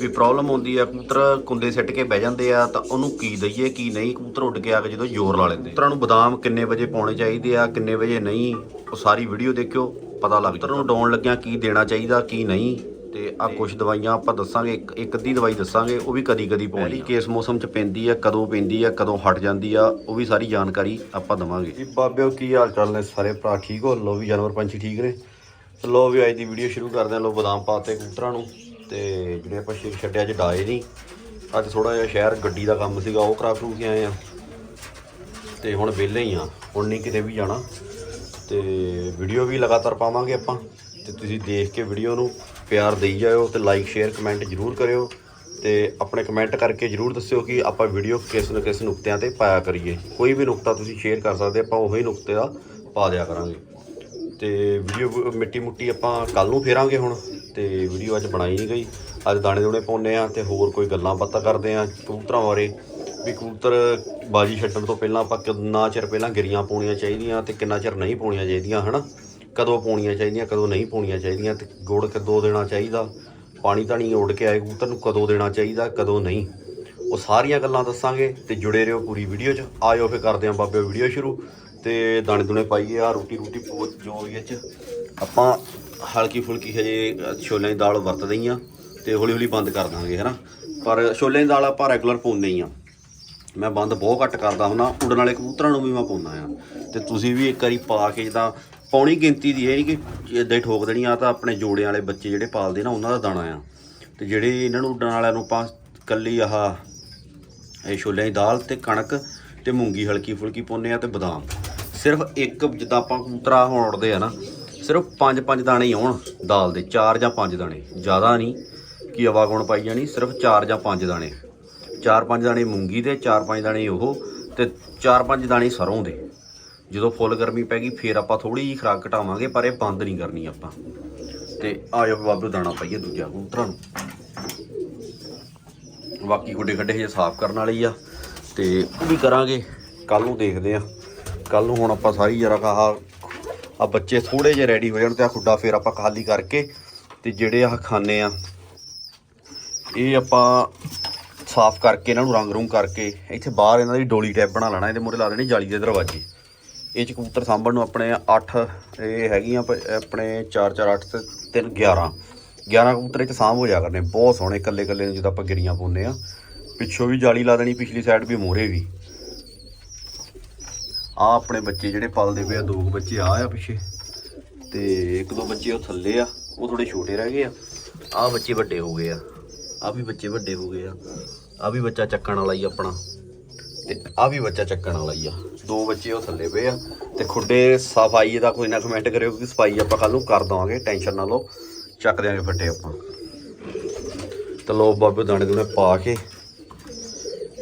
ਵੀ problem ਹੁੰਦੀ ਆ ਕਬੂਤਰ ਕੁੰਦੇ ਸਿੱਟ ਕੇ ਬਹਿ ਜਾਂਦੇ ਆ ਤਾਂ ਉਹਨੂੰ ਕੀ ਦਈਏ ਕੀ ਨਹੀਂ? ਕਬੂਤਰ ਉੱਡ ਕੇ ਆ ਕੇ ਜਦੋਂ ਜ਼ੋਰ ਲਾ ਲੈਂਦੇ ਕਬੂਤਰਾਂ ਨੂੰ ਬਦਾਮ ਕਿੰਨੇ ਵਜੇ ਪਾਉਣੇ ਚਾਹੀਦੇ ਆ ਕਿੰਨੇ ਵਜੇ ਨਹੀਂ? ਉਹ ਸਾਰੀ ਵੀਡੀਓ ਦੇਖਿਓ ਪਤਾ ਲੱਗ ਕਬੂਤਰ ਨੂੰ ਡਾਉਣ ਲੱਗਿਆ ਕੀ ਦੇਣਾ ਚਾਹੀਦਾ ਕੀ ਨਹੀਂ? ਤੇ ਆ ਕੁਝ ਦਵਾਈਆਂ ਆਪਾਂ ਦੱਸਾਂਗੇ ਇੱਕ ਇੱਕ ਅੱਧੀ ਦਵਾਈ ਦੱਸਾਂਗੇ ਉਹ ਵੀ ਕਦੀ ਕਦੀ ਪਾਉਣੀ ਕਿਸ ਮੌਸਮ 'ਚ ਪੈਂਦੀ ਆ ਕਦੋਂ ਪੈਂਦੀ ਆ ਕਦੋਂ ਹਟ ਜਾਂਦੀ ਆ ਉਹ ਵੀ ਸਾਰੀ ਜਾਣਕਾਰੀ ਆਪਾਂ ਦਵਾਂਗੇ। ਜੀ ਬਾਬਿਓ ਕੀ ਹਾਲ ਚਾਲ ਨੇ ਸਾਰੇ? ਭਰਾ ਠੀਕ ਹੋ? ਲੋ ਵੀ ਜਾਨਵਰ ਪੰਛੀ ਠੀਕ ਨੇ। ਲੋ ਵੀ ਅੱਜ ਦੀ ਵੀਡੀਓ ਸ਼ੁਰੂ ਕਰਦੇ ਹਾਂ। ਲੋ ਬਦਾਮ ਪਾਤੇ ਕਬੂਤਰਾਂ ਨੂੰ। ਤੇ ਜਿਹੜੇ ਆਪਾਂ ਸ਼ੇਰ ਛੱਡਿਆ, ਅੱਜ ਡਾਏ ਨਹੀਂ। ਅੱਜ ਥੋੜਾ ਜਿਹਾ ਸ਼ਹਿਰ ਗੱਡੀ ਦਾ ਕੰਮ ਸੀਗਾ, ਉਹ ਕਰਾ ਕਰੂ ਕੇ ਆਏ ਆ। ਤੇ ਹੁਣ ਵਿਹਲੇ ਹੀ ਆ, ਹੁਣ ਨਹੀਂ ਕਿਤੇ ਵੀ ਜਾਣਾ। ਤੇ ਵੀਡੀਓ ਵੀ ਲਗਾਤਾਰ ਪਾਵਾਂਗੇ ਆਪਾਂ। ਤੇ ਤੁਸੀਂ ਦੇਖ ਕੇ ਵੀਡੀਓ ਨੂੰ ਪਿਆਰ ਦੇਈ ਜਾਇਓ ਤੇ ਲਾਈਕ ਸ਼ੇਅਰ ਕਮੈਂਟ ਜਰੂਰ ਕਰਿਓ। ਤੇ ਆਪਣੇ ਕਮੈਂਟ ਕਰਕੇ ਜਰੂਰ ਦੱਸਿਓ ਕਿ ਆਪਾਂ ਵੀਡੀਓ ਕਿਸ ਨਾ ਕਿਸ ਨੁਕਤਿਆਂ ਤੇ ਪਾਇਆ ਕਰੀਏ। ਕੋਈ ਵੀ ਨੁਕਤਾ ਤੁਸੀਂ ਸ਼ੇਅਰ ਕਰ ਸਕਦੇ, ਆਪਾਂ ਉਹੀ ਨੁਕਤੇ ਦਾ ਪਾ ਦਿਆ ਕਰਾਂਗੇ। ਤੇ ਵੀਡੀਓ ਮਿੱਟੀ ਮੁੱਟੀ ਆਪਾਂ ਕੱਲ ਨੂੰ ਫੇਰਾਂਗੇ ਹੁਣ। ਤੇ ਵੀਡੀਓ ਅੱਜ ਬਣਾਈ ਨਹੀਂ ਗਈ। ਅੱਜ ਦਾਣੇ ਦੂਣੇ ਪਾਉਨੇ ਆ ਤੇ ਹੋਰ ਕੋਈ ਗੱਲਾਂ ਬਾਤਾਂ ਕਰਦੇ ਆ ਕਬੂਤਰਾਂ ਬਾਰੇ। ਵੀ ਕਬੂਤਰ ਬਾਜੀ ਛੱਡਣ ਤੋਂ ਪਹਿਲਾਂ ਆਪਾਂ ਕਿੰਨਾ ਚਿਰ ਪਹਿਲਾਂ ਗਿਰੀਆਂ ਪਾਉਣੀਆਂ ਚਾਹੀਦੀਆਂ ਤੇ ਕਿੰਨਾ ਚਿਰ ਨਹੀਂ ਪਾਉਣੀਆਂ ਚਾਹੀਦੀਆਂ, ਹਨਾ? ਕਦੋਂ ਪਾਉਣੀਆਂ ਚਾਹੀਦੀਆਂ, ਕਦੋਂ ਨਹੀਂ ਪਾਉਣੀਆਂ ਚਾਹੀਦੀਆਂ ਤੇ ਗੁੜ ਕਦੋਂ ਦੇਣਾ ਚਾਹੀਦਾ? ਪਾਣੀ ਧਾਣੀ ਉੱਡ ਕੇ ਆਏ ਕਬੂਤਰ ਨੂੰ ਕਦੋਂ ਦੇਣਾ ਚਾਹੀਦਾ, ਕਦੋਂ ਨਹੀਂ। ਉਹ ਸਾਰੀਆਂ ਗੱਲਾਂ ਦੱਸਾਂਗੇ ਤੇ ਜੁੜੇ ਰਹੋ ਪੂਰੀ ਵੀਡੀਓ 'ਚ। ਆਇਓ ਫੇ ਕਰਦੇ ਆਂ ਬਾਬੇ ਵੀਡੀਓ ਸ਼ੁਰੂ। ਤੇ ਦਾਣੇ ਦੁਣੇ ਪਾਈਏ ਆ ਰੋਟੀ ਰੋਟੀ ਪੋ- ਜੋ ਇਹ 'ਚ। ਆਪਾਂ ਹਲਕੀ ਫੁਲਕੀ ਹਜੇ ਛੋਲਿਆਂ ਦੀ ਦਾਲ ਵਰਤਦੇ ਹੀ ਆ ਤੇ ਹੌਲੀ ਹੌਲੀ ਬੰਦ ਕਰ ਦਾਂਗੇ, ਹਨਾ? ਪਰ ਛੋਲਿਆਂ ਦੀ ਦਾਲ ਆਪਾਂ ਰੈਗੂਲਰ ਪਾਉਂਦੇ ਹੀ ਆ ਮੈਂ ਬੰਦ ਬਹੁਤ ਘੱਟ ਕਰਦਾ ਹੁੰਦਾ, ਉਡਣ ਵਾਲੇ ਕਬੂਤਰਾਂ ਨੂੰ ਵੀ ਮੈਂ ਪਾਉਂਦਾ ਆ ਤੇ ਤੁਸੀਂ ਵੀ ਇੱਕ ਵਾਰੀ ਪਾ ਕੇ ਜਿੱਦਾਂ ਪੌਣੀ ਗਿਣਤੀ ਦੀ ਹੈ, ਨਹੀਂ ਕਿ ਇਦਾਂ ਹੀ ਠੋਕ ਦੇਣੀ ਆ ਤਾਂ ਆਪਣੇ ਜੋੜਿਆਂ ਵਾਲੇ ਬੱਚੇ ਜਿਹੜੇ ਪਾਲਦੇ ਨਾ, ਉਹਨਾਂ ਦਾ ਦਾਣਾ ਆ। ਤੇ ਜਿਹੜੇ ਇਹਨਾਂ ਨੂੰ ਉੱਡਣ ਵਾਲਿਆਂ ਨੂੰ ਆਪਾਂ ਕੱਲੀ ਆਹ ਇਹ ਛੋਲਿਆਂ ਦੀ ਦਾਲ ਤੇ ਕਣਕ ਤੇ ਮੂੰਗੀ ਹਲਕੀ ਫੁਲਕੀ ਪਾਉਂਦੇ ਆ ਤੇ ਬਦਾਮ। ਸਿਰਫ ਇੱਕ ਜਿੱਦਾਂ ਆਪਾਂ ਕਬੂਤਰਾ ਹੁਣ ਉੜਦੇ ਆ ਨਾ ਸਿਰਫ ਪੰਜ ਪੰਜ ਦਾਣੇ ਹੀ ਆਉਣ ਦਾਲ ਦੇ, ਚਾਰ ਜਾਂ ਪੰਜ ਦਾਣੇ। ਜ਼ਿਆਦਾ ਨਹੀਂ, ਕਿ ਹਵਾਗੁਣ ਪਾਈ ਜਾਣੀ? ਸਿਰਫ ਚਾਰ ਜਾਂ ਪੰਜ ਦਾਣੇ। ਚਾਰ ਪੰਜ ਦਾਣੇ ਮੂੰਗੀ ਦੇ, ਚਾਰ ਪੰਜ ਦਾਣੇ ਉਹ ਤੇ ਚਾਰ ਪੰਜ ਦਾਣੇ ਸਰੋਂ ਦੇ। ਜਦੋਂ ਫੁੱਲ ਗਰਮੀ ਪੈ ਗਈ, ਫੇਰ ਆਪਾਂ ਥੋੜੀ ਜਿਹੀ ਖਰਾਕ ਘਟਾਵਾਂਗੇ, ਪਰ ਇਹ ਬੰਦ ਨਹੀਂ ਕਰਨੀ ਆਪਾਂ। ਤੇ ਆਜੋ ਬਾਬੂ ਦਾਣਾ ਪਾਈਏ ਦੂਜਾ ਕਬੂਤਰਾਂ ਨੂੰ। ਬਾਕੀ ਗੁੱਡੇ ਖੱਡੇ ਹਜੇ ਸਾਫ਼ ਕਰਨ ਵਾਲੀ ਆ, ਤੇ ਉਹ ਵੀ ਕਰਾਂਗੇ। ਕੱਲ ਨੂੰ ਦੇਖਦੇ ਆ। ਕੱਲ ਨੂੰ ਹੁਣ ਆਪਾਂ ਸਾਰੀ ਜਰਾ ਕਹਾ ਆ ਬੱਚੇ ਥੋੜੇ ਜਿਹੇ ਰੈਡੀ ਹੋ ਜਾਣ ਤੇ ਆ ਖੁੱਡਾ ਫੇਰ ਆਪਾਂ ਖਾਲੀ ਕਰਕੇ ਤੇ ਜਿਹੜੇ ਆਹ ਖਾਨੇ ਆ, ਇਹ ਆਪਾਂ ਸਾਫ਼ ਕਰਕੇ ਇਹਨਾਂ ਨੂੰ ਰੰਗ ਰੂੰਗ ਕਰਕੇ ਇੱਥੇ ਬਾਹਰ ਇਹਨਾਂ ਦੀ ਡੋਲੀ ਟੈਪ ਬਣਾ ਲੈਣਾ, ਇਹਦੇ ਮੂਹਰੇ ਲਾ ਦੇਣੀ ਜਾਲੀ ਦੇ ਦਰਵਾਜ਼ੇ। ਇਹ ਚ ਕਬੂਤਰ ਸਾਂਭਣ ਨੂੰ ਆਪਣੇ 8 ਇਹ ਹੈਗੀਆਂ ਆਪਣੇ 4 4 8 ਤੇ 3 11 11 ਕਬੂਤਰ ਇਹ ਚ ਸਾਂਭ ਹੋ ਜਾ ਕਰਨੇ, ਬਹੁਤ ਸੋਹਣੇ ਇਕੱਲੇ ਇਕੱਲੇ ਨੂੰ ਜਦੋਂ ਆਪਾਂ ਗਿਰੀਆਂ ਪਾਉਂਦੇ ਆ। ਪਿੱਛੋਂ ਵੀ ਜਾਲੀ ਲਾ ਦੇਣੀ, ਪਿਛਲੀ ਸਾਈਡ ਵੀ ਮੋਹਰੇ ਵੀ। ਆ ਆਪਣੇ ਬੱਚੇ ਜਿਹੜੇ ਪਲਦੇ ਪਏ ਆ, ਦੋ ਕੁ ਬੱਚੇ ਆ ਆ ਪਿੱਛੇ। ਤੇ ਇੱਕ ਦੋ ਬੱਚੇ ਉਹ ਥੱਲੇ ਆ, ਉਹ ਥੋੜੇ ਛੋਟੇ ਰਹਿ ਗਏ ਆ। ਆ ਬੱਚੇ ਵੱਡੇ ਹੋ ਗਏ ਆ। ਆ ਵੀ ਬੱਚੇ ਵੱਡੇ ਹੋ ਗਏ ਆ। ਆ ਵੀ ਬੱਚਾ ਚੱਕਣ ਵਾਲਾ ਹੀ ਆਪਣਾ। ਤੇ ਆ ਵੀ ਬੱਚਾ ਚੱਕਣ ਵਾਲਾ ਹੀ ਆ। ਦੋ ਬੱਚੇ ਉਹ ਥੱਲੇ ਪਏ ਆ। ਤੇ ਖੁੱਡੇ ਸਫ਼ਾਈ ਦਾ ਕੋਈ ਨਾ ਕਮੈਂਟ ਕਰਿਓ ਕਿ ਸਫ਼ਾਈ ਆਪਾਂ ਕੱਲ ਨੂੰ ਕਰ ਦਵਾਂਗੇ। ਟੈਨਸ਼ਨ ਨਾ ਲਓ। ਚੱਕ ਦਿਆਂਗੇ ਫੱਟੇ ਆਪਾਂ। ਤੇ ਲੋ ਬਾਬੇ ਦਾਣੇ ਦੂਣੇ ਪਾ ਕੇ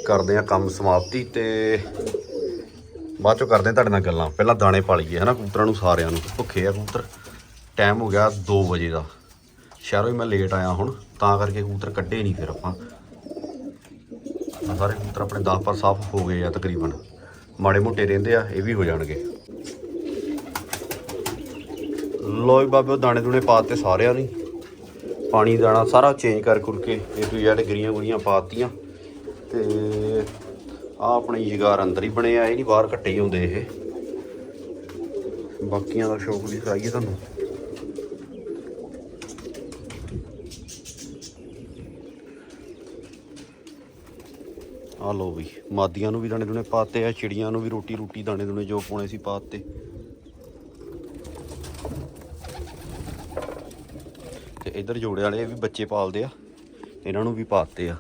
ਕਰਦੇ ਆ ਕੰਮ ਸਮਾਪਤੀ। ਤੇ ਬਾਅਦ ਚੋਂ ਕਰਦੇ ਆ ਤੁਹਾਡੇ ਨਾਲ ਗੱਲਾਂ। ਪਹਿਲਾਂ ਦਾਣੇ ਪਾ ਲਈਏ, ਹਨਾ ਕਬੂਤਰਾਂ ਨੂੰ, ਸਾਰਿਆਂ ਨੂੰ। ਭੁੱਖੇ ਆ ਕਬੂਤਰ। ਟਾਈਮ ਹੋ ਗਿਆ 2 ਵਜੇ ਦਾ। ਸ਼ਹਿਰੋਂ ਹੀ ਮੈਂ ਲੇਟ ਆਇਆ ਹੁਣ, ਤਾਂ ਕਰਕੇ ਕਬੂਤਰ ਕੱਢੇ ਨਹੀਂ ਫਿਰ ਆਪਾਂ। ਸਾਰੇ ਕਬੂਤਰ ਆਪਣੇ 10 ਪਰ ਸਾਫ਼ ਹੋ ਗਏ ਆ ਤਕਰੀਬਨ। ਮਾੜੇ ਮੋਟੇ ਰਹਿੰਦੇ ਆ, ਇਹ ਵੀ ਹੋ ਜਾਣਗੇ। ਲੋਈ ਬਾਬੇ ਦਾਣੇ ਦੂਣੇ ਪਾਤੇ ਸਾਰਿਆਂ ਨੇ। ਪਾਣੀ ਦਾਣਾ ਸਾਰਾ ਚੇਂਜ ਕਰ ਕੁਰ ਕੇ ਇਹ ਤੋਂ ਜਿਹੜੇ ਗਰੀਆਂ ਗੁਰੀਆਂ ਪਾਤੀਆਂ ਤੇ ਆ ਆਪਣੇ ਜਿਗਾਰ ਅੰਦਰ ਹੀ ਬਣੇ ਆ, ਇਹ ਨਹੀਂ ਬਾਹਰ ਕੱਟੇ ਹੀ ਹੁੰਦੇ ਇਹ। ਬਾਕੀਆਂ ਦਾ ਸ਼ੌਕ ਵੀ ਕਰਾਈਏ ਤੁਹਾਨੂੰ। ਆ ਲੋ ਵੀ, ਮਾਦੀਆਂ ਨੂੰ ਵੀ ਦਾਣੇ ਦੁਣੇ ਪਾਤੇ ਆ, ਚਿੜੀਆਂ ਨੂੰ ਵੀ ਰੋਟੀ ਰੋਟੀ ਦਾਣੇ ਦੁਣੇ ਜੋ ਪਾਉਣੇ ਸੀ ਪਾਤੇ। ਤੇ ਇਧਰ ਜੋੜੇ ਵਾਲੇ ਵੀ ਬੱਚੇ ਪਾਲਦੇ ਆ, ਇਹਨਾਂ ਨੂੰ ਵੀ ਪਾਤੇ ਆ।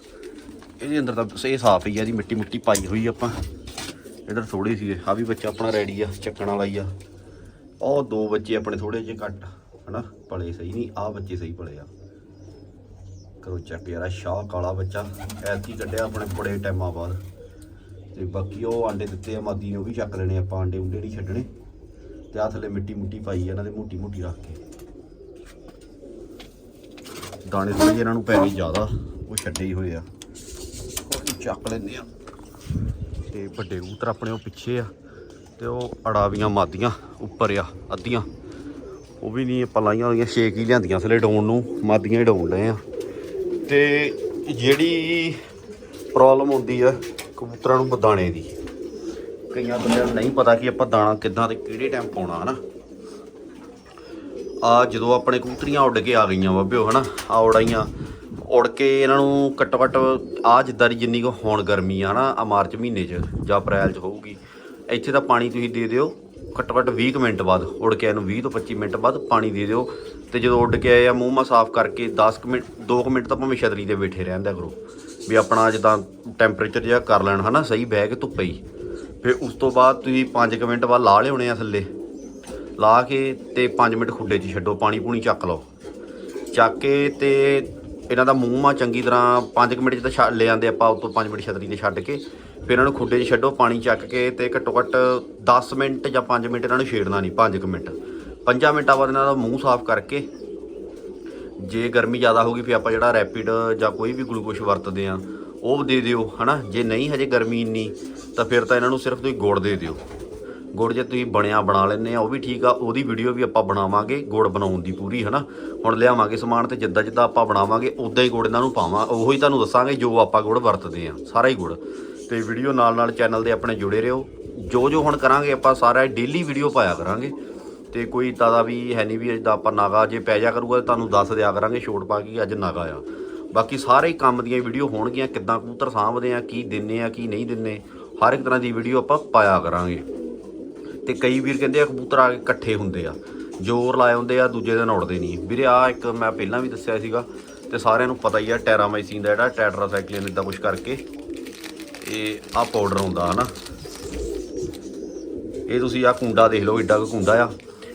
ਇਹਦੇ ਅੰਦਰ ਤਾਂ ਇਹ ਸਾਫ਼ ਹੀ ਆ ਜੀ ਮਿੱਟੀ ਮੁੱਟੀ ਪਾਈ ਹੋਈ ਆਪਾਂ। ਇਧਰ ਥੋੜੇ ਸੀਗੇ ਆ ਵੀ ਬੱਚਾ ਆਪਣਾ ਰੈਡੀ ਆ, ਚੱਕਣ ਵਾਲਾ ਹੀ ਆ। ਉਹ ਦੋ ਬੱਚੇ ਆਪਣੇ ਥੋੜੇ ਜਿਹੇ ਘੱਟ, ਹਨਾ, ਪਲੇ ਸਹੀ ਨਹੀਂ ਆ ਬੱਚੇ ਸਹੀ ਪਲੇ ਆ। ਕਰੋ ਚੱਕ ਯਾਰ, ਆਹ ਸ਼ਾਹ ਕਾਲਾ ਬੱਚਾ, ਐਤਕੀ ਕੱਢਿਆ ਆਪਣੇ ਬੜੇ ਟਾਈਮਾਂ ਬਾਅਦ। ਤੇ ਬਾਕੀ ਉਹ ਆਂਡੇ ਦਿੱਤੇ ਆ, ਮਾਦੀ ਨੇ ਉਹ ਵੀ ਚੱਕ ਲੈਣੇ ਆਪਾਂ ਆਂਡੇ ਉਂਡੇ ਨਹੀਂ ਛੱਡਣੇ। ਤੇ ਆ ਥੱਲੇ ਮਿੱਟੀ ਮੁੱਟੀ ਪਾਈ ਆ, ਇਹਨਾਂ ਦੇ ਮੋਟੀ ਮੋਟੀ ਰੱਖ ਕੇ। ਦਾਣੇ ਥੋੜੇ ਇਹਨਾਂ ਨੂੰ ਪੈ ਗਈ ਜ਼ਿਆਦਾ, ਉਹ ਛੱਡੇ ਹੀ ਹੋਏ ਆ। ਚੱਕ ਲੈਂਦੇ ਆ। ਤੇ ਵੱਡੇ ਕਬੂਤਰ ਆਪਣੇ ਉਹ ਪਿੱਛੇ ਆ ਤੇ ਉਹ ਅੜਾਵੀਆਂ ਮਾਦੀਆਂ ਉੱਪਰ ਆ, ਅੱਧੀਆਂ। ਉਹ ਵੀ ਨਹੀਂ, ਆਪਾਂ ਲਾਈਆਂ ਹੋਈਆਂ ਛੇਕ ਹੀ ਲਿਆਂਦੀਆਂ ਅਸਲੇ ਡਾਉਣ ਨੂੰ, ਮਾਦੀਆਂ ਹੀ ਡਾਉਣ ਲਏ ਆ। ਤੇ ਜਿਹੜੀ ਪ੍ਰੋਬਲਮ ਹੁੰਦੀ ਆ ਕਬੂਤਰਾਂ ਨੂੰ ਦਾਣੇ ਦੀ, ਕਈਆਂ ਬੰਦਿਆਂ ਨੂੰ ਨਹੀਂ ਪਤਾ ਕਿ ਆਪਾਂ ਦਾਣਾ ਕਿੱਦਾਂ ਤੇ ਕਿਹੜੇ ਟਾਈਮ ਪਾਉਣਾ, ਹਨਾ? ਆ ਜਦੋਂ ਆਪਣੇ ਕਬੂਤਰੀਆਂ ਉੱਡ ਕੇ ਆ ਗਈਆਂ ਬੱਬਿਓ ਹਨਾ? ਆ ਉੜਾਈਆਂ ਉੜ ਕੇ ਇਹਨਾਂ ਨੂੰ ਘੱਟੋ ਘੱਟ ਆ ਜਿੱਦਾਂ ਦੀ ਜਿੰਨੀ ਕੋ ਹੋਣ ਗਰਮੀ ਆ ਨਾ ਆ ਮਾਰਚ ਮਹੀਨੇ 'ਚ ਜਾਂ ਅਪ੍ਰੈਲ 'ਚ ਹੋਊਗੀ, ਇੱਥੇ ਤਾਂ ਪਾਣੀ ਤੁਸੀਂ ਦੇ ਦਿਓ ਘੱਟੋ ਘੱਟ 20 ਕੁ ਮਿੰਟ ਬਾਅਦ, ਉੜ ਕੇ ਇਹਨੂੰ 20 ਤੋਂ 25 ਮਿੰਟ ਬਾਅਦ ਪਾਣੀ ਦੇ ਦਿਓ ਤੇ ਜਦੋਂ ਉੱਡ ਕੇ ਆਏ ਆ, ਮੂੰਹ ਮਾ ਸਾਫ਼ ਕਰਕੇ 10 ਕੁ ਮਿੰਟ 2 ਕੁ ਮਿੰਟ ਤਾਂ ਭਾਵੇਂ ਛਤਰੀ 'ਤੇ ਬੈਠੇ ਰਹਿੰਦਾ ਕਰੋ, ਵੀ ਆਪਣਾ ਜਿੱਦਾਂ ਟੈਂਪਰੇਚਰ ਜਿਹਾ ਕਰ ਲੈਣ, ਹਨਾ, ਸਹੀ ਬਹਿ ਕੇ ਧੁੱਪੇ ਹੀ। ਫਿਰ ਉਸ ਤੋਂ ਬਾਅਦ ਤੁਸੀਂ 5 ਕੁ ਮਿੰਟ ਬਾਅਦ ਲਾ ਲਿਆਉਣੇ ਆ ਥੱਲੇ, ਲਾ ਕੇ ਤੇ 5 ਮਿੰਟ ਖੁੱਡੇ 'ਚ ਛੱਡੋ ਪਾਣੀ ਪੂਣੀ ਚੱਕ ਲਓ। ਚੱਕ ਕੇ ਤੇ ਇਹਨਾਂ ਦਾ ਮੂੰਹ ਆ ਚੰਗੀ ਤਰ੍ਹਾਂ 5 ਮਿੰਟ 'ਚ ਤਾਂ ਛੱਡ ਲੈ ਜਾਂਦੇ ਆਪਾਂ, ਉਤੋਂ 5 ਮਿੰਟ ਛਤਰੀ ਤੇ ਛੱਡ ਕੇ। ਫਿਰ ਇਹਨਾਂ ਨੂੰ ਖੁੱਡੇ 'ਚ ਛੱਡੋ, ਪਾਣੀ ਚੱਕ ਕੇ ਤੇ ਘੱਟੋ ਘੱਟ 10 ਮਿੰਟ ਜਾਂ 5 ਮਿੰਟ ਇਹਨਾਂ ਨੂੰ ਛੇੜਨਾ ਨਹੀਂ 5 ਮਿੰਟ। 5 ਮਿੰਟਾਂ ਬਾਅਦ ਇਹਨਾਂ ਦਾ ਮੂੰਹ ਸਾਫ਼ ਕਰਕੇ, ਜੇ ਗਰਮੀ ਜ਼ਿਆਦਾ ਹੋਗੀ ਫਿਰ ਆਪਾਂ ਜਿਹੜਾ ਰੈਪਿਡ ਜਾਂ ਕੋਈ ਵੀ ਗਲੂਕੋਸ਼ ਵਰਤਦੇ ਆ ਉਹ ਦੇ ਦਿਓ, ਹਨਾ? ਜੇ ਨਹੀਂ, ਹਜੇ ਗਰਮੀ ਇੰਨੀ, ਤਾਂ ਫਿਰ ਤਾਂ ਇਹਨਾਂ ਨੂੰ ਸਿਰਫ ਤੁਸੀਂ ਗੁੜ ਦੇ ਦਿਓ। ਗੁੜ ਜੇ ਤੁਸੀਂ ਬਣਿਆ ਬਣਾ ਲੈਂਦੇ ਆ, ਉਹ ਵੀ ਠੀਕ ਆ, ਉਹਦੀ ਵੀਡੀਓ ਵੀ ਆਪਾਂ ਬਣਾਵਾਂਗੇ, ਗੁੜ ਬਣਾਉਣ ਦੀ ਪੂਰੀ, ਹਨਾ? ਹੁਣ ਲਿਆਵਾਂਗੇ ਸਮਾਨ ਤੇ ਜਿੱਦਾਂ ਜਿੱਦਾਂ ਆਪਾਂ ਬਣਾਵਾਂਗੇ ਉਦਾਂ ਹੀ ਗੁੜ ਇਹਨਾਂ ਨੂੰ ਪਾਵਾਂ, ਉਹੀ ਤੁਹਾਨੂੰ ਦੱਸਾਂਗੇ ਜੋ ਆਪਾਂ ਗੁੜ ਵਰਤਦੇ ਆ, ਸਾਰਾ ਹੀ ਗੁੜ। ਤੇ ਵੀਡੀਓ ਨਾਲ ਨਾਲ ਚੈਨਲ ਦੇ ਆਪਣੇ ਜੁੜੇ ਰਹੋ। ਜੋ ਜੋ ਹੁਣ ਕਰਾਂਗੇ ਆਪਾਂ ਸਾਰਾ ਡੇਲੀ ਵੀਡੀਓ ਪਾਇਆ ਕਰਾਂਗੇ। ਤੇ ਕੋਈ ਇੱਦਾਂ ਦਾ ਵੀ ਹੈ ਨਹੀਂ ਵੀ ਜਿੱਦਾਂ ਆਪਾਂ ਨਾਗਾ ਜੇ ਪੈ ਜਾ ਕਰੂਗਾ ਤਾਂ ਤੁਹਾਨੂੰ ਦੱਸ ਦਿਆ ਕਰਾਂਗੇ, ਛੋਟ ਪਾ ਕੇ ਅੱਜ ਨਾਗਾ ਆ। ਬਾਕੀ ਸਾਰੇ ਹੀ ਕੰਮ ਦੀਆਂ ਵੀਡੀਓ ਹੋਣਗੀਆਂ, ਕਿੱਦਾਂ ਕਬੂਤਰ ਸਾਂਭਦੇ ਆ, ਕੀ ਦਿੰਨੇ ਆ, ਕੀ ਨਹੀਂ ਦਿੰਨੇ, ਹਰ ਇੱਕ ਤਰ੍ਹਾਂ ਦੀ ਵੀਡੀਓ ਆਪਾਂ ਪਾਇਆ ਕਰਾਂਗੇ। ਤੇ ਕਈ ਵੀਰ ਕਹਿੰਦੇ ਆ ਕਬੂਤਰ ਆ ਕੇ ਇਕੱਠੇ ਹੁੰਦੇ ਆ। ਜ਼ੋਰ ਲਾਏ ਹੁੰਦੇ ਆ, ਦੂਜੇ ਦਿਨ ਉੜਦੇ ਨਹੀਂ। ਵੀਰੇ ਆ ਇੱਕ ਮੈਂ ਪਹਿਲਾਂ ਵੀ ਦੱਸਿਆ ਸੀਗਾ ਤੇ ਸਾਰਿਆਂ ਨੂੰ ਪਤਾ ਹੀ ਆ, ਟੈਰਾਮਾਈਸਿਨ ਦਾ ਜਿਹੜਾ ਟੈਟਰਾਸਾਈਕਲਿਨ ਇਦਾਂ ਕੁਝ ਕਰਕੇ ਇਹ ਆ ਪਾਊਡਰ ਹੁੰਦਾ, ਹਨਾ? ਇਹ ਤੁਸੀਂ ਆ ਕੁੰਡਾ ਦੇਖ ਲਓ, ਏਡਾ ਕੁ ਕੁੰਡਾ ਆ।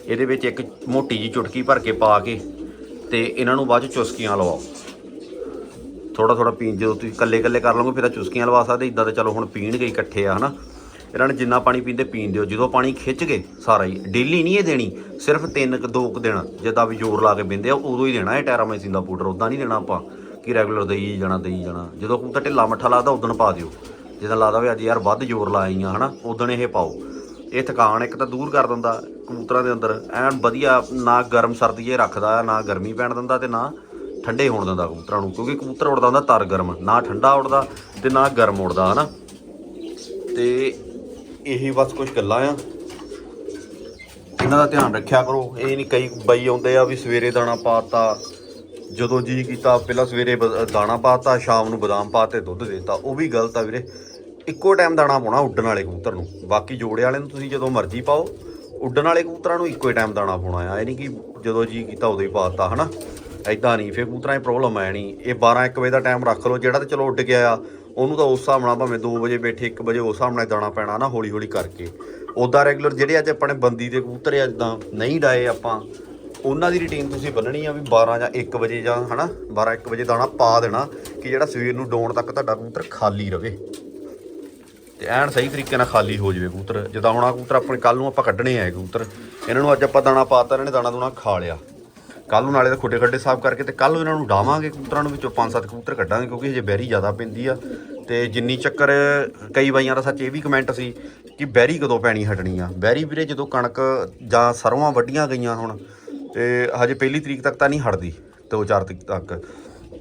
ਇਹਦੇ ਵਿੱਚ ਇੱਕ ਮੋਟੀ ਜੀ ਚੁਟਕੀ ਭਰ ਕੇ ਪਾ ਕੇ ਤੇ ਇਹਨਾਂ ਨੂੰ ਬਾਅਦ ਚ ਚੁਸਕੀਆਂ ਲਵਾਓ। ਥੋੜਾ ਥੋੜਾ ਪੀਣ, ਜਦੋਂ ਤੁਸੀਂ ਇਕੱਲੇ ਇਕੱਲੇ ਕਰ ਲਓਗੇ, ਫਿਰ ਤਾਂ ਚੁਸਕੀਆਂ ਲਵਾ ਸਕਦੇ ਇਦਾਂ ਤਾਂ ਚਲੋ ਹੁਣ ਪੀਣਗੇ ਇਕੱਠੇ ਆ, ਹਨਾ? ਇਹਨਾਂ ਨੇ ਜਿੰਨਾ ਪਾਣੀ ਪੀਂਦੇ ਪੀਣ ਦਿਓ। ਜਦੋਂ ਪਾਣੀ ਖਿੱਚ ਕੇ ਸਾਰਾ ਹੀ। ਡੇਲੀ ਨਹੀਂ ਇਹ ਦੇਣੀ, ਸਿਰਫ ਤਿੰਨ ਕੁ, ਦੋ ਕੁ ਦਿਨ ਜਿੱਦਾਂ ਵੀ ਜ਼ੋਰ ਲਾ ਕੇ ਬਿੰਦੇ ਆ, ਉਦੋਂ ਹੀ ਦੇਣਾ ਇਹ ਟੈਰਾਮਾਈਸਿਨ ਦਾ ਪਾਊਡਰ। ਉਦਾਂ ਨਹੀਂ ਦੇਣਾ ਆਪਾਂ ਕਿ ਰੈਗੂਲਰ ਦੇਈ ਜਾਣਾ ਦੇਈ ਜਾਣਾ। ਜਦੋਂ ਕਬੂਤਰ ਢਿੱਲਾ ਮੱਠਾ ਲੱਗਦਾ ਉਦੋਂ ਪਾ ਦਿਓ। ਜਿੱਦਾਂ ਲੱਗਦਾ ਵੀ ਅੱਜ ਯਾਰ ਵੱਧ ਜ਼ੋਰ ਲਾਈਆਂ, ਹਨਾ, ਉਦੋਂ ਇਹ ਪਾਓ। ਇਹ ਥਕਾਨ ਇੱਕ ਤਾਂ ਦੂਰ ਕਰ ਦਿੰਦਾ ਕਬੂਤਰਾਂ ਦੇ ਅੰਦਰ। ਐਨ ਵਧੀਆ, ਨਾ ਗਰਮ ਸਰਦੀ ਇਹ ਰੱਖਦਾ, ਨਾ ਗਰਮੀ ਪੈਣ ਦਿੰਦਾ ਤੇ ਨਾ ਠੰਡੇ ਹੋਣ ਦਿੰਦਾ ਕਬੂਤਰਾਂ ਨੂੰ। ਕਿਉਂਕਿ ਕਬੂਤਰ ਉੜਦਾ ਹੁੰਦਾ ਤਰ ਗਰਮ, ਨਾ ਠੰਡਾ ਉੜਦਾ ਤੇ ਨਾ ਗਰਮ ਉੜਦਾ, ਹਨਾ। ਤੇ ਇਹੀ ਬਸ ਕੁਝ ਗੱਲਾਂ ਆ। ਇਹਨਾਂ ਦਾ ਧਿਆਨ ਰੱਖਿਆ ਕਰੋ। ਇਹ ਨਹੀਂ ਕਈ ਬਈ ਆਉਂਦੇ ਆ ਵੀ ਸਵੇਰੇ ਦਾਣਾ ਪਾਤਾ, ਜਦੋਂ ਜੀ ਕੀਤਾ, ਪਹਿਲਾਂ ਸਵੇਰੇ ਬ- ਦਾਣਾ ਪਾਤਾ, ਸ਼ਾਮ ਨੂੰ ਬਦਾਮ ਪਾਤੇ, ਦੁੱਧ ਦੇਤਾ। ਉਹ ਵੀ ਗਲਤ ਆ ਵੀਰੇ। ਇੱਕੋ ਟਾਈਮ ਦਾਣਾ ਪਾਉਣਾ ਉੱਡਣ ਵਾਲੇ ਕਬੂਤਰ ਨੂੰ। ਬਾਕੀ ਜੋੜੇ ਵਾਲੇ ਨੂੰ ਤੁਸੀਂ ਜਦੋਂ ਮਰਜ਼ੀ ਪਾਓ, ਉੱਡਣ ਵਾਲੇ ਕਬੂਤਰਾਂ ਨੂੰ ਇੱਕੋ ਹੀ ਟਾਈਮ ਦਾਣਾ ਪਾਉਣਾ ਆ। ਇਹ ਨਹੀਂ ਕਿ ਜਦੋਂ ਜੀ ਕੀਤਾ, ਉਦੋਂ ਹੀ ਪਾਤਾ, ਹਨਾ? ਐਦਾਂ ਨਹੀਂ। ਫੇਰ ਕਬੂਤਰਾਂ ਦੀ ਪ੍ਰੋਬਲਮ ਆਣੀ ਇਹ 12 1 ਵਜੇ ਦਾ ਟਾਈਮ ਰੱਖ ਲਓ। ਜਿਹੜਾ ਤਾਂ ਚਲੋ ਉੱਡ ਗਿਆ ਆ ਉਹਨੂੰ ਤਾਂ ਉਸ ਹਿਸਾਬ ਨਾਲ ਭਾਵੇਂ 2 ਵਜੇ ਬੈਠੇ 1 ਵਜੇ ਉਸ ਹਿਸਾਬ ਨਾਲ ਦਾਣਾ ਪੈਣਾ ਨਾ ਹੌਲੀ ਹੌਲੀ ਕਰਕੇ। ਉਦਾਂ ਰੈਗੂਲਰ ਜਿਹੜੇ ਅੱਜ ਆਪਣੇ ਬੰਦੀ ਦੇ ਕਬੂਤਰ ਆ, ਜਿੱਦਾਂ ਨਹੀਂ ਡਾਏ ਆਪਾਂ, ਉਹਨਾਂ ਦੀ ਰੁਟੀਨ ਤੁਸੀਂ ਬੰਨਣੀ ਆ ਵੀ 12 ਜਾਂ 1 ਵਜੇ ਜਾਂ ਹਨਾ 12 1 ਵਜੇ ਦਾਣਾ ਪਾ ਦੇਣਾ ਕਿ ਜਿਹੜਾ ਸਵੇਰ ਨੂੰ ਡਾਉਣ ਤੱਕ ਤੁਹਾਡਾ ਕਬੂਤਰ ਖਾਲੀ ਰਵੇ। ਤੇ ਐਨ ਸਹੀ ਤਰੀਕੇ ਨਾਲ ਖਾਲੀ ਹੋ ਜਾਵੇ ਕਬੂਤਰ। ਜਿੱਦਾਂ ਹੁਣ ਆ ਕਬੂਤਰ ਆਪਣੇ ਕੱਲ ਨੂੰ ਆਪਾਂ ਕੱਢਣੇ ਆਏ ਕਬੂਤਰ। ਇਹਨਾਂ ਨੂੰ ਅੱਜ ਆਪਾਂ ਦਾਣਾ ਪਾਤਾ, ਇਹਨਾਂ ਨੇ ਦਾਣਾ ਦੂਣਾ ਖਾ ਲਿਆ। ਕੱਲ ਨੂੰ ਨਾਲੇ ਤਾਂ ਖੁੱਡੇ ਖੱਡੇ ਸਾਫ਼ ਕਰਕੇ ਤੇ ਕੱਲ ਨੂੰ ਇਹਨਾਂ ਨੂੰ ਡਾਵਾਂਗੇ ਕਬੂਤਰਾਂ ਨੂੰ ਵਿੱਚੋਂ, ਪੰਜ ਸੱਤ ਕਬੂਤਰ ਕੱਢਾਂਗੇ ਕਿਉਂਕਿ ਹਜੇ ਬੈਰੀ ਜ਼ਿਆਦਾ ਪੈਂਦੀ ਆ। ਤੇ ਜਿੰਨੀ ਚੱਕਰ ਕਈ ਬਾਈਆਂ ਦਾ ਸੱਚ ਇਹ ਵੀ ਕਮੈਂਟ ਸੀ ਕਿ ਬੈਰੀ ਕਦੋਂ ਪੈਣੀ ਹਟਣੀ ਆ? ਬੈਰੀ ਵੀਰੇ ਜਦੋਂ ਕਣਕ ਜਾਂ ਸਰੋਂ ਵੱਢੀਆਂ ਗਈਆਂ ਹੁਣ, ਤੇ ਹਜੇ ਪਹਿਲੀ ਤਰੀਕ ਤੱਕ ਤਾਂ ਨਹੀਂ ਹਟਦੀ 2-4 ਤਰੀਕ ਤੱਕ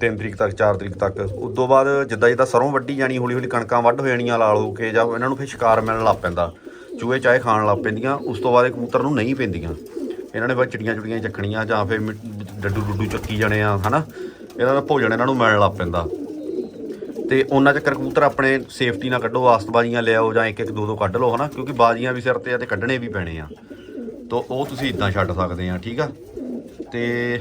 3 ਤਰੀਕ ਤੱਕ 4 ਤਰੀਕ ਤੱਕ। ਉਸ ਤੋਂ ਬਾਅਦ ਜਿੱਦਾਂ ਜਿੱਦਾਂ ਸਰੋਂ ਵੱਢੀ ਜਾਣੀ ਹੌਲੀ ਹੌਲੀ ਕਣਕਾਂ ਵੱਢ ਹੋ ਜਾਣੀਆਂ ਲਾਲ ਹੋ ਕੇ ਜਾਂ ਇਹਨਾਂ ਨੂੰ ਫਿਰ ਸ਼ਿਕਾਰ ਮਿਲਣ ਲੱਗ ਪੈਂਦਾ। ਚੂਹੇ ਚਾਹੇ ਖਾਣ ਲੱਗ ਪੈਂਦੀਆਂ, ਉਸ ਤੋਂ ਬਾਅਦ ਇਹ ਕਬੂਤਰ ਨੂੰ ਨਹੀਂ ਪੈਂਦੀਆਂ। ਇਹਨਾਂ ਨੇ ਬਸ ਚਿੜੀਆਂ ਚੁੜੀਆਂ ਚੱਕਣੀਆਂ ਜਾਂ ਫਿਰ ਮਿ- ਡੱਡੂ ਡੁੱਡੂ ਚੱਕੀ ਜਾਣੇ ਆ, ਹਨਾ? ਇਹਨਾਂ ਦਾ ਭੋਜਨ ਇਹਨਾਂ ਨੂੰ ਮਿਲਣ ਲੱਗ ਪੈਂਦਾ। ਤੇ ਉਹਨਾਂ ਚੱਕਰ ਕਬੂਤਰ ਆਪਣੇ ਸੇਫਟੀ ਨਾਲ ਕੱਢੋ ਆਸਤਬਾਜ਼ੀਆਂ ਲਿਆਓ ਜਾਂ ਇੱਕ ਇੱਕ ਦੋ ਦੋ ਕੱਢ ਲਓ, ਹਨਾ? ਕਿਉਂਕਿ ਬਾਜ਼ੀਆਂ ਵੀ ਸਿਰ ਤੇ ਆ ਤੇ ਕੱਢਣੇ ਵੀ ਪੈਣੇ ਆ। ਤੋ ਉਹ ਤੁਸੀਂ ਇਦਾਂ ਛੱਡ ਸਕਦੇ ਆ, ਠੀਕ ਆ? ਤੇ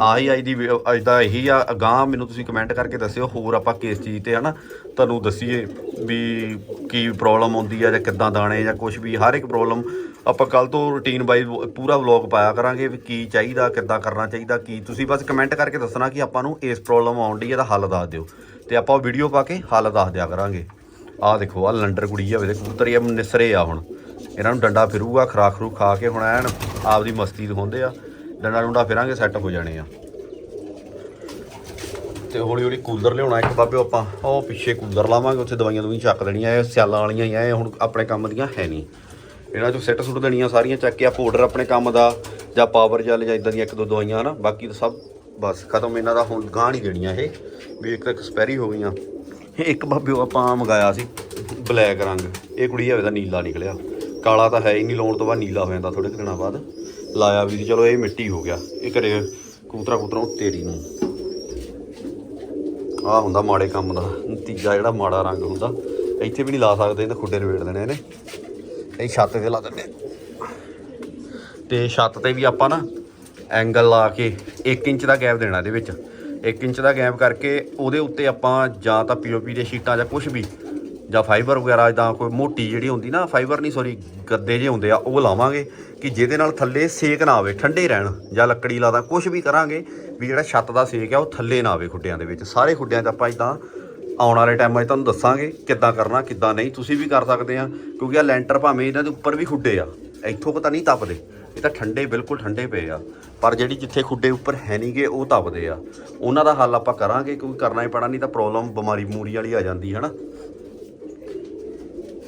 ਆਹੀ ਅੱਜ ਦੀ ਵੀਡੀਓ- ਅੱਜ ਦਾ ਇਹੀ ਆ, ਅਗਾਂਹ ਮੈਨੂੰ ਤੁਸੀਂ ਕਮੈਂਟ ਕਰਕੇ ਦੱਸਿਓ, ਹੋਰ ਆਪਾਂ ਕਿਸ ਚੀਜ਼ ਤੇ, ਹਨਾ? ਤੁਹਾਨੂੰ ਦੱਸੀਏ ਵੀ ਕੀ ਪ੍ਰੋਬਲਮ ਆਉਂਦੀ ਆ ਜਾਂ ਕਿੱਦਾਂ ਦਾਣੇ ਜਾਂ ਕੁਝ ਵੀ, ਹਰ ਇੱਕ ਪ੍ਰੋਬਲਮ ਆਪਾਂ ਕੱਲ ਤੋਂ ਰੁਟੀਨ ਬਾਈ ਪੂਰਾ ਵਲੌਗ ਪਾਇਆ ਕਰਾਂਗੇ ਵੀ ਕੀ ਚਾਹੀਦਾ, ਕਿੱਦਾਂ ਕਰਨਾ ਚਾਹੀਦਾ, ਕੀ ਤੁਸੀਂ ਬਸ ਕਮੈਂਟ ਕਰਕੇ ਦੱਸਣਾ ਕਿ ਆਪਾਂ ਨੂੰ ਇਸ ਪ੍ਰੋਬਲਮ ਆਉਣ ਦੀ ਇਹਦਾ ਹੱਲ ਦੱਸ ਦਿਓ। ਤੇ ਆਪਾਂ ਵੀਡੀਓ ਪਾ ਕੇ ਹੱਲ ਦੱਸ ਦਿਆ ਕਰਾਂਗੇ। ਆਹ ਦੇਖੋ ਆ ਲੰਡਰ ਕੁੜੀ ਆ ਵੇਦੇ ਕਬੂਤਰ ਇਹ ਨਿਸਰੇ ਆ ਹੁਣ। ਇਹਨਾਂ ਨੂੰ ਡੰਡਾ ਫਿਰੂਗਾ ਖਰਾਕ ਖਰੂ ਖਾ ਕੇ ਹੁਣ ਐਨ ਆਪਦੀ ਮਸਤੀ ਦਿਖਾਉਂਦੇ ਆ। ਡੰਡਾ ਡੁੰਡਾ ਫਿਰਾਂਗੇ ਸੈੱਟ ਹੋ ਜਾਣੇ ਆ। ਤੇ ਹੌਲੀ ਹੌਲੀ ਕੂਲਰ ਲਿਆਉਣਾ ਇੱਕ ਬਾਬੇ ਆਪਾਂ। ਉਹ ਪਿੱਛੇ ਕੂਲਰ ਲਾਵਾਂਗੇ, ਉੱਥੇ ਦਵਾਈਆਂ ਦਵਾਈਆਂ ਚੱਕ ਦੇਣੀਆਂ, ਇਹ ਸਿਆਲਾਂ ਵਾਲੀਆਂ ਹੀ ਆ, ਇਹ ਹੁਣ ਆਪਣੇ ਕੰਮ ਦੀਆਂ ਹੈ ਨਹੀਂ। ਇਹਨਾਂ ਚੋਂ ਸੈੱਟ ਸੁੱਟ ਦੇਣੀਆਂ ਸਾਰੀਆਂ, ਚੱਕ ਕੇ ਆ ਪਾਊਡਰ ਆਪਣੇ ਕੰਮ ਦਾ, ਜਾਂ ਪਾਵਰ ਜੈਲ ਜਾਂ ਇਦਾਂ ਦੀਆਂ ਇੱਕ ਦੋ ਦਵਾਈਆਂ, ਹਨਾ? ਬਾਕੀ ਤਾਂ ਸਭ, ਬਸ, ਖਤਮ। ਇਹਨਾਂ ਦਾ ਹੁਣ ਗਾਂ ਨਹੀਂ ਦੇਣੀਆਂ ਇਹ। ਵੀ ਇੱਕ ਤਾਂ ਐਕਸਪਾਇਰੀ ਹੋ ਗਈਆਂ। ਇਹ ਇੱਕ ਬਾਬਿਓ ਆਪਾਂ ਮੰਗਾਇਆ ਸੀ ਬਲੈਕ ਰੰਗ। ਇਹ ਕੁੜੀ ਹਵੇ ਦਾ ਨੀਲਾ ਨਿਕਲਿਆ। ਕਾਲਾ ਤਾਂ ਹੈ ਹੀ ਨਹੀਂ, ਲਾਉਣ ਤੋਂ ਬਾਅਦ ਨੀਲਾ ਹੋ ਜਾਂਦਾ ਥੋੜੇ ਕੁ ਦਿਨਾਂ ਬਾਅਦ। ਲਾਇਆ ਵੀ ਸੀ, ਚਲੋ ਇਹ ਮਿੱਟੀ ਹੋ ਗਿਆ। ਇਹ ਘਰੇ ਕੂਤਰਾ ਕੂਤਰਾ ਤੇਰੀ ਨੂੰ। ਆ ਹੁੰਦਾ ਮਾੜੇ ਕੰਮ ਦਾ। ਨਤੀਜਾ ਜਿਹੜਾ ਮਾੜਾ ਰੰਗ ਹੁੰਦਾ। ਇੱਥੇ ਵੀ ਨਹੀਂ ਲਾ ਸਕਦੇ ਇਹਦੇ ਖੁੱਡੇ ਨਵੇੜ ਦੇਣੇ ਇਹਨੇ। ਇਹ ਛੱਤ ਤੇ ਲਾ ਦਿੰਦੇ ਤੇ ਛੱਤ ਤੇ ਵੀ ਆਪਾਂ ਨਾ ਐਂਗਲ ਲਾ ਕੇ 1 ਇੰਚ ਦਾ ਗੈਪ ਦੇਣਾ ਇਹਦੇ ਵਿੱਚ। 1 ਇੰਚ ਦਾ ਗੈਪ ਕਰਕੇ ਉਹਦੇ ਉੱਤੇ ਆਪਾਂ ਜਾਂ ਤਾਂ ਪੀਓਪੀ ਦੇ ਸ਼ੀਟਾਂ ਜਾਂ ਕੁਝ ਵੀ, ਜਾਂ ਫਾਈਬਰ ਵਗੈਰਾ ਜਾਂ ਕੋਈ ਮੋਟੀ ਜਿਹੜੀ ਹੁੰਦੀ ਨਾ ਫਾਈਬਰ ਨਹੀਂ ਸੌਰੀ ਗੱਦੇ ਜੇ ਹੁੰਦੇ ਆ, ਉਹ ਲਾਵਾਂਗੇ ਕਿ ਜਿਹਦੇ ਨਾਲ ਥੱਲੇ ਸੇਕ ਨਾ ਆਵੇ, ਠੰਡੇ ਰਹਿਣ, ਜਾਂ ਲੱਕੜੀ ਲਾਦਾ ਕੁਝ ਵੀ ਕਰਾਂਗੇ ਵੀ ਜਿਹੜਾ ਛੱਤ ਦਾ ਸੇਕ ਆ ਉਹ ਥੱਲੇ ਨਾ ਆਵੇ ਖੁੱਡਿਆਂ ਦੇ ਵਿੱਚ। ਸਾਰੇ ਖੁੱਡਿਆਂ 'ਚ ਆਪਾਂ ਇਦਾਂ ਆਉਣ ਵਾਲੇ ਟਾਈਮਾਂ 'ਚ ਤੁਹਾਨੂੰ ਦੱਸਾਂਗੇ ਕਿੱਦਾਂ ਕਰਨਾ, ਕਿੱਦਾਂ ਨਹੀਂ। ਤੁਸੀਂ ਵੀ ਕਰ ਸਕਦੇ ਆ, ਕਿਉਂਕਿ ਆ ਲੈਂਟਰ ਭਾਵੇਂ ਇਹਨਾਂ ਦੇ ਉੱਪਰ ਵੀ ਖੁੱਡੇ ਆ, ਇੱਥੋਂ ਪਤਾ ਨਹੀਂ ਤਪਦੇ। ਇਹ ਤਾਂ ਠੰਡੇ, ਬਿਲਕੁਲ ਠੰਡੇ ਪਏ ਆ। ਪਰ ਜਿਹੜੀ ਜਿੱਥੇ ਖੁੱਡੇ ਉੱਪਰ ਹੈ ਨਹੀਂਗੇ ਉਹ ਤਪਦੇ ਆ। ਉਹਨਾਂ ਦਾ ਹੱਲ ਆਪਾਂ ਕਰਾਂਗੇ, ਕਿਉਂਕਿ ਕਰਨਾ ਹੀ ਪੈਣਾ, ਨਹੀਂ ਤਾਂ ਪ੍ਰੋਬਲਮ ਬਿਮਾਰੀ ਮੂਰੀ ਵਾਲੀ ਆ ਜਾਂਦੀ ਹੈ ਨਾ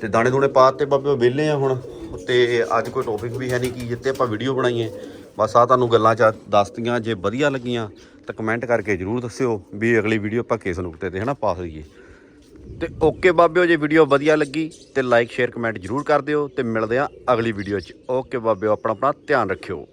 ਤੇ ਦਾਣੇ ਦੂਣੇ ਪਾ ਤੇ ਬਾਬੇ ਵਿਹਲੇ ਆ ਹੁਣ। ਤੇ ਅੱਜ ਕੋਈ ਟੌਪਿਕ ਵੀ ਹੈ ਨਹੀਂ ਕਿ ਜਿੱਤੇ ਆਪਾਂ ਵੀਡੀਓ ਬਣਾਈਏ। ਬਸ ਆ ਤੁਹਾਨੂੰ ਗੱਲਾਂ ਚ ਦੱਸਤੀਆਂ, ਜੇ ਵਧੀਆ ਲੱਗੀਆਂ ਤਾਂ ਕਮੈਂਟ ਕਰਕੇ ਜਰੂਰ ਦੱਸਿਓ ਵੀ ਅਗਲੀ ਵੀਡੀਓ ਆਪਾਂ ਕਿਸ ਨੁਕਤੇ ਤੇ ਹਨਾ ਪਾ ਸਕੀਏ। ਤੇ ਓਕੇ ਬਾਬਿਓ, ਜੇ ਵੀਡੀਓ ਵਧੀਆ ਲੱਗੀ ਤੇ ਲਾਈਕ ਸ਼ੇਅਰ ਕਮੈਂਟ ਜਰੂਰ ਕਰ ਦਿਓ ਤੇ ਮਿਲਦੇ ਆ ਅਗਲੀ ਵੀਡੀਓ 'ਚ। ਓਕੇ ਬਾਬਿਓ ਆਪਣਾ ਆਪਣਾ ਧਿਆਨ ਰੱਖਿਓ।